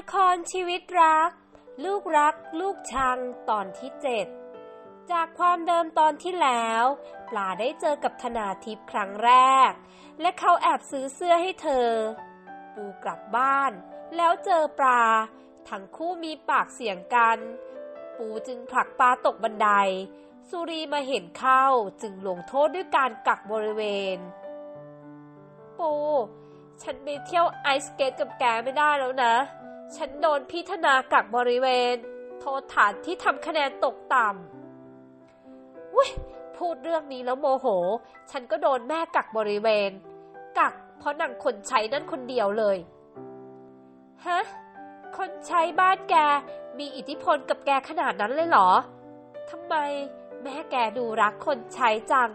ละครชีวิตรัก ลูกรัก ลูกชังตอนที่เจ็ดจากความเดิมตอนที่แล้ว ปลาได้เจอกับธนาทิพย์ครั้งแรก และเขาแอบซื้อเสื้อให้เธอ ปูกลับบ้าน แล้วเจอปลา ทั้งคู่มีปากเสียงกัน ปูจึงผลักปลาตกบันได สุรีมาเห็นเข้าจึงลงโทษด้วยการกักบริเวณ ปู ฉันไปเที่ยวไอสเกตกับแกไม่ได้แล้วนะ ฉันโดนพี่ธนากักบริเวณ โทษฐานที่ทำคะแนนตกต่ำอุ้ยพูดเรื่องนี้แล้วโมโห ฉันก็โดนแม่กักบริเวณ กักเพราะนางคนใช้นั่นคนเดียวเลย ฮะ คนใช้บ้านแก มีอิทธิพลกับแกขนาดนั้นเลยเหรอ ทำไมแม่แกดูรักคนใช้จัง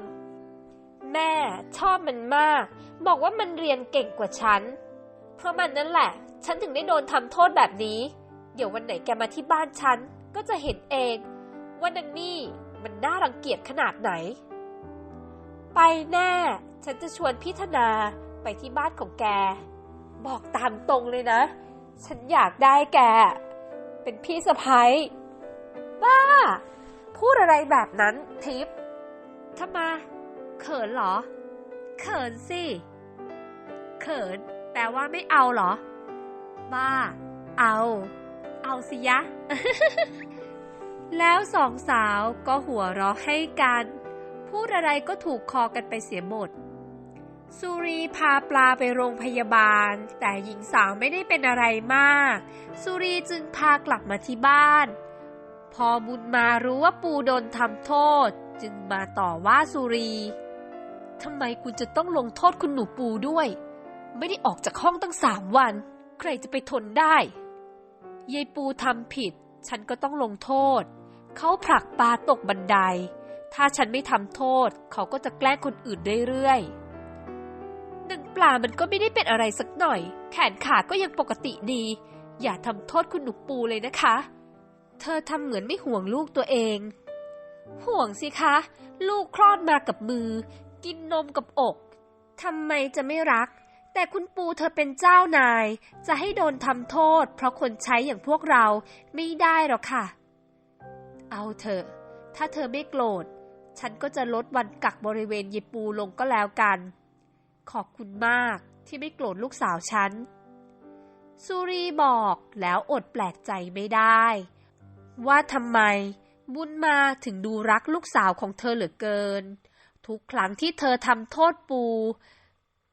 แม่ชอบมันมาก บอกว่ามันเรียนเก่งกว่าฉัน เพราะมันนั่นแหละ ฉันถึงได้โดนทำโทษแบบนี้ เดี๋ยววันไหนแกมาที่บ้านฉัน ก็จะเห็นเองว่านางนี่มันน่ารังเกียจขนาดไหน ไปแน่ ฉันจะชวนพี่ธนาไปที่บ้านของแก บอกตามตรงเลยนะ ฉันอยากได้แก เป็นพี่สะพ้ยบ้า พูดอะไรแบบนั้นทิพย์ทำไมเขินเหรอ เขินสิ เขินแปลว่าไม่เอาเหรอ บ้าเอา เอาสิยะ แล้วสองสาวก็หัวเราะให้กัน พูดอะไรก็ถูกคอกันไปเสียหมด สุรีพาปลาไปโรงพยาบาล แต่หญิงสาวไม่ได้เป็นอะไรมาก สุรีจึงพากลับมาที่บ้าน พอบุญมารู้ว่าปูโดนทำโทษ จึงมาต่อว่าสุรีทำไมคุณจะต้องลงโทษคุณหนูปูด้วย ไม่ได้ออกจากห้องตั้งสามวัน ใครจะไปทนได้ยายปูทำผิด ฉันก็ต้องลงโทษ เขาผลักปลาตกบันได ถ้าฉันไม่ทำโทษ เขาก็จะแกล้งคนอื่นเรื่อยๆนังปลามันก็ไม่ได้เป็นอะไรสักหน่อย แขนขาก็ยังปกติดี อย่าทำโทษคุณหนูปูเลยนะคะ เธอทำเหมือนไม่ห่วงลูกตัวเอง ห่วงสิคะ ลูกคลอดมากับมือ กินนมกับอกทำไมจะไม่รัก แต่คุณปูเธอเป็นเจ้านาย จะให้โดนทำโทษ เพราะคนใช้อย่างพวกเราไม่ได้หรอกค่ะ เอาเถอะ ถ้าเธอไม่โกรธ ฉันก็จะลดวันกักบริเวณเยปูลงก็แล้วกัน ขอบคุณมากที่ไม่โกรธลูกสาวฉัน สุรีบอกแล้วอดแปลกใจไม่ได้ ว่าทำไมบุญมาถึงดูรักลูกสาวของเธอเหลือเกิน ทุกครั้งที่เธอทำโทษปู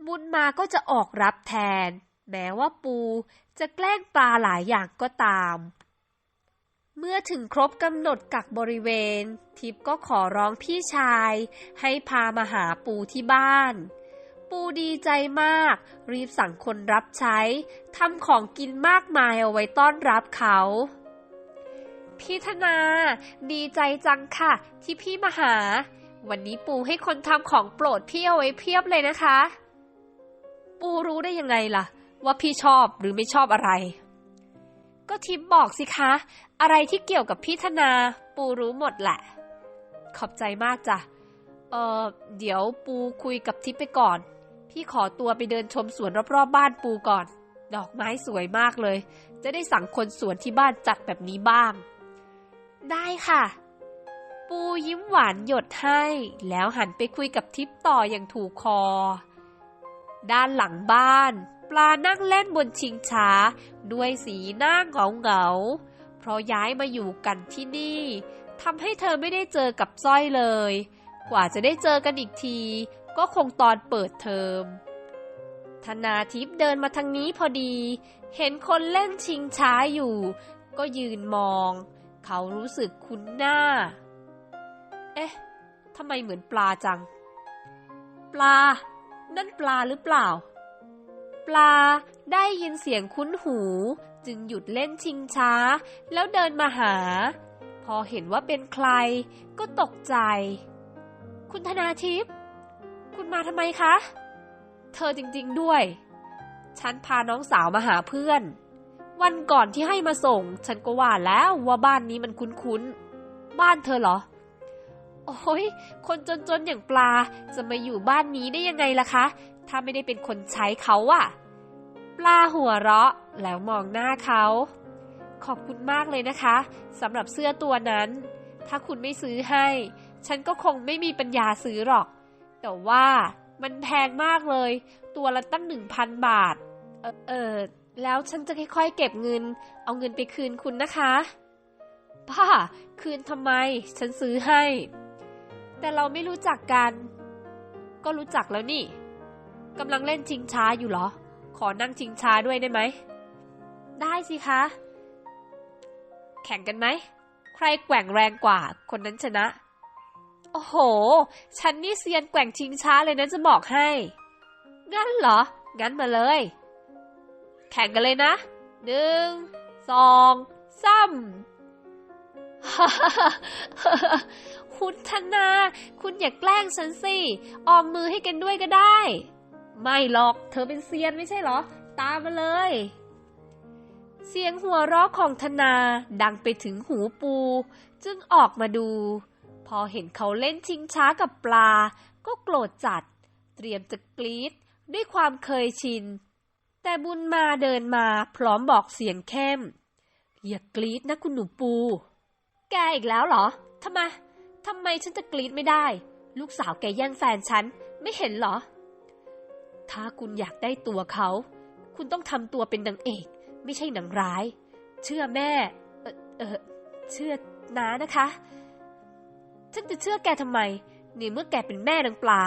บุญมาก็จะออกรับแทน แม้ว่าปูจะแกล้งปลาหลายอย่างก็ตาม เมื่อถึงครบกำหนดกักบริเวณ ทิพก็ขอร้องพี่ชาย ให้พามาหาปูที่บ้าน ปูดีใจมาก รีบสั่งคนรับใช้ทำของกินมากมายเอาไว้ต้อนรับเขาพี่ธนา ดีใจจังค่ะ ที่พี่มาหา วันนี้ปูให้คนทำของโปรดพี่เอาไว้เพียบเลยนะคะ ปูรู้ได้ยังไงล่ะ ว่าพี่ชอบหรือไม่ชอบอะไร ก็ทิปบอกสิคะ อะไรที่เกี่ยวกับพี่ธนา ปูรู้หมดแหละ ขอบใจมากจ้ะ เออเดี๋ยวปูคุยกับทิปไปก่อน พี่ขอตัวไปเดินชมสวนรอบๆบ้านปูก่อน ดอกไม้สวยมากเลย จะได้สั่งคนสวนที่บ้านจัดแบบนี้บ้าง ได้ค่ะ ปูยิ้มหวานหยดให้ แล้วหันไปคุยกับทิปต่ออย่างถูกคอ ด้านหลังบ้าน ปลานั่งเล่นบนชิงช้า ด้วยสีหน้าเหงาเหงาเพราะย้ายมาอยู่กันที่นี่ทำให้เธอไม่ได้เจอกับจ้อยเลย กว่าจะได้เจอกันอีกที ก็คงตอนเปิดเทอมธนาทิพย์เดินมาทางนี้พอดี เห็นคนเล่นชิงช้าอยู่ ก็ยืนมอง เขารู้สึกคุ้นหน้า เอ๊ะทำไมเหมือนปลาจัง ปลา นั่นปลาหรือเปล่า ปลาได้ยินเสียงคุ้นหู จึงหยุดเล่นชิงช้า แล้วเดินมาหา พอเห็นว่าเป็นใคร ก็ตกใจ คุณธนาทิพย์คุณมาทำไมคะ เธอจริงๆด้วย ฉันพาน้องสาวมาหาเพื่อน วันก่อนที่ให้มาส่ง ฉันก็ว่าแล้วว่าบ้านนี้มันคุ้นๆ บ้านเธอเหรอ โอ้ยคนจนๆอย่างปลาจะมาอยู่บ้านนี้ได้ยังไงล่ะคะ ถ้าไม่ได้เป็นคนใช้เขาอะปลาหัวเราะแล้วมองหน้าเขา ขอบคุณมากเลยนะคะสำหรับเสื้อตัวนั้น ถ้าคุณไม่ซื้อให้ ฉันก็คงไม่มีปัญญาซื้อหรอก แต่ว่ามันแพงมากเลย ตัวละตั้งหนึ่งพันบาท เออเออแล้วฉันจะค่อยๆ เก็บเงิน เอาเงินไปคืนคุณนะคะป้าคืนทำไม ฉันซื้อให้ แต่เราไม่รู้จักกัน ก็รู้จักแล้วนี่กำลังเล่นชิงช้าอยู่เหรอ ขอนั่งชิงช้าด้วยได้ไหม ได้สิคะ แข่งกันไหม ใครแกว่งแรงกว่า คนนั้นชนะ โอ้โห ฉันนี่เซียนแกว่งชิงช้าเลยนะจะบอกให้ งั้นเหรอ งั้นมาเลย แข่งกันเลยนะ หนึ่ง สองสาม คุณธนา คุณอย่าแกล้งฉันสิ ออมมือให้กันด้วยก็ได้ ไม่หรอก เธอเป็นเซียนไม่ใช่เหรอ ตามมาเลย เสียงหัวเราะของธนาดังไปถึงหูปู จึงออกมาดู พอเห็นเขาเล่นชิงช้ากับปลา ก็โกรธจัด เตรียมจะกรีดด้วยความเคยชิน แต่บุญมาเดินมาพร้อมบอกเสียงเข้ม อย่ากรีดนะคุณหนูปู แกอีกแล้วเหรอทำไมทำไมฉันจะกรีดไม่ได้ ลูกสาวแกแย่งแฟนฉัน ไม่เห็นเหรอ ถ้าคุณอยากได้ตัวเขา คุณต้องทำตัวเป็นนางเอก ไม่ใช่หนังร้าย เชื่อแม่ เออเออเชื่อน้านะคะ ฉันจะเชื่อแกทำไมในเมื่อแกเป็นแม่นางปลา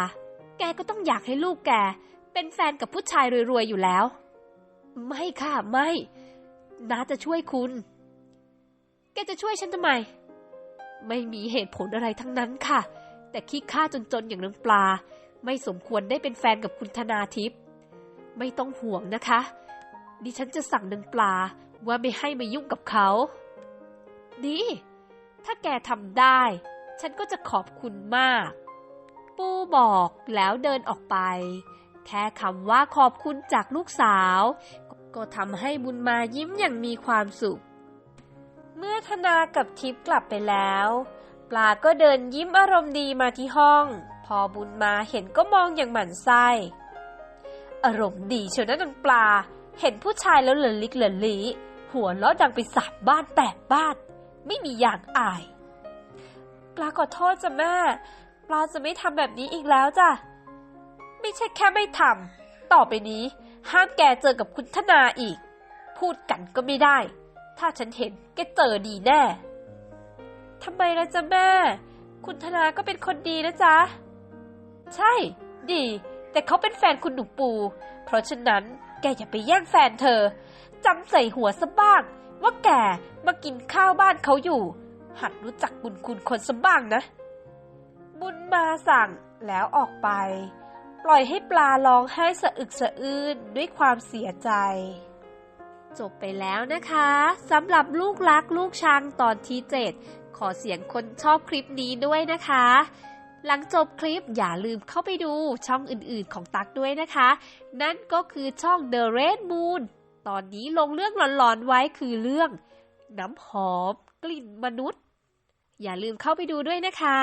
แกก็ต้องอยากให้ลูกแก เป็นแฟนกับผู้ชายรวยๆอยู่แล้ว ไม่ค่ะ ไม่น้าจะช่วยคุณ แกจะช่วยฉันทำไม ไม่มีเหตุผลอะไรทั้งนั้นค่ะ แต่ขี้ข้าจนๆอย่างนางปลา ไม่สมควรได้เป็นแฟนกับคุณธนาทิพย์ไม่ต้องห่วงนะคะ ดิฉันจะสั่งนางปลาว่าไม่ให้มายุ่งกับเขาดีถ้าแกทำได้ ฉันก็จะขอบคุณมาก ปูบอกแล้วเดินออกไป แค่คำว่าขอบคุณจากลูกสาว ก็ทำให้บุญมายิ้มอย่างมีความสุข เมื่อธนากับทิพย์กลับไปแล้ว ปลาก็เดินยิ้มอารมณ์ดีมาที่ห้อง พอบุญมาเห็นก็มองอย่างหมั่นไส้ อารมณ์ดีเชียวนะนางปลา เห็นผู้ชายแล้วเหลือลิกเหลือลีหัวล้อดังไปสามบ้านแปดบ้าน ไม่มีอย่างอาย ปลาขอโทษจ้ะแม่ ปลาจะไม่ทำแบบนี้อีกแล้วจ้ะ ไม่ใช่แค่ไม่ทำต่อไปนี้ห้ามแกเจอกับคุณธนาอีก พูดกันก็ไม่ได้ ถ้าฉันเห็นแกเจอดีแน่ทำไมล่ะจ๊ะแม่ คุณธนาก็เป็นคนดีนะจ๊ะ ใช่ ดี แต่เขาเป็นแฟนคุณหนูปู เพราะฉะนั้นแกอย่าไปแย่งแฟนเธอจำใส่หัวซะบ้าง ว่าแกมากินข้าวบ้านเขาอยู่ หัดรู้จักบุญคุณคนซะบ้างนะ บุญมาสั่งแล้วออกไป ปล่อยให้ปลาร้องไห้สะอึกสะอื้นด้วยความเสียใจ จบไปแล้วนะคะสำหรับลูกรักลูกช้างตอนที่ 7 ขอเสียงคนชอบคลิปนี้ด้วยนะคะ หลังจบคลิปอย่าลืมเข้าไปดูช่องอื่นๆของตักด้วยนะคะ นั่นก็คือช่อง The Red Moon ตอนนี้ลงเรื่องหลอนๆไว้คือเรื่อง น้ำหอมกลิ่นมนุษย์ อย่าลืมเข้าไปดูด้วยนะคะ